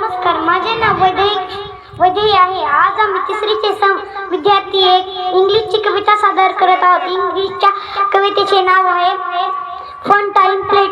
नमस्कार माझे नाव वैदेही वैदेही आहे. आज आम्ही तिसरीचे सम विद्यार्थी एक इंग्लिशची कविता सादर करत आहोत. इंग्लिशच्या कवितेचे नाव आहे फन टाइम प्ले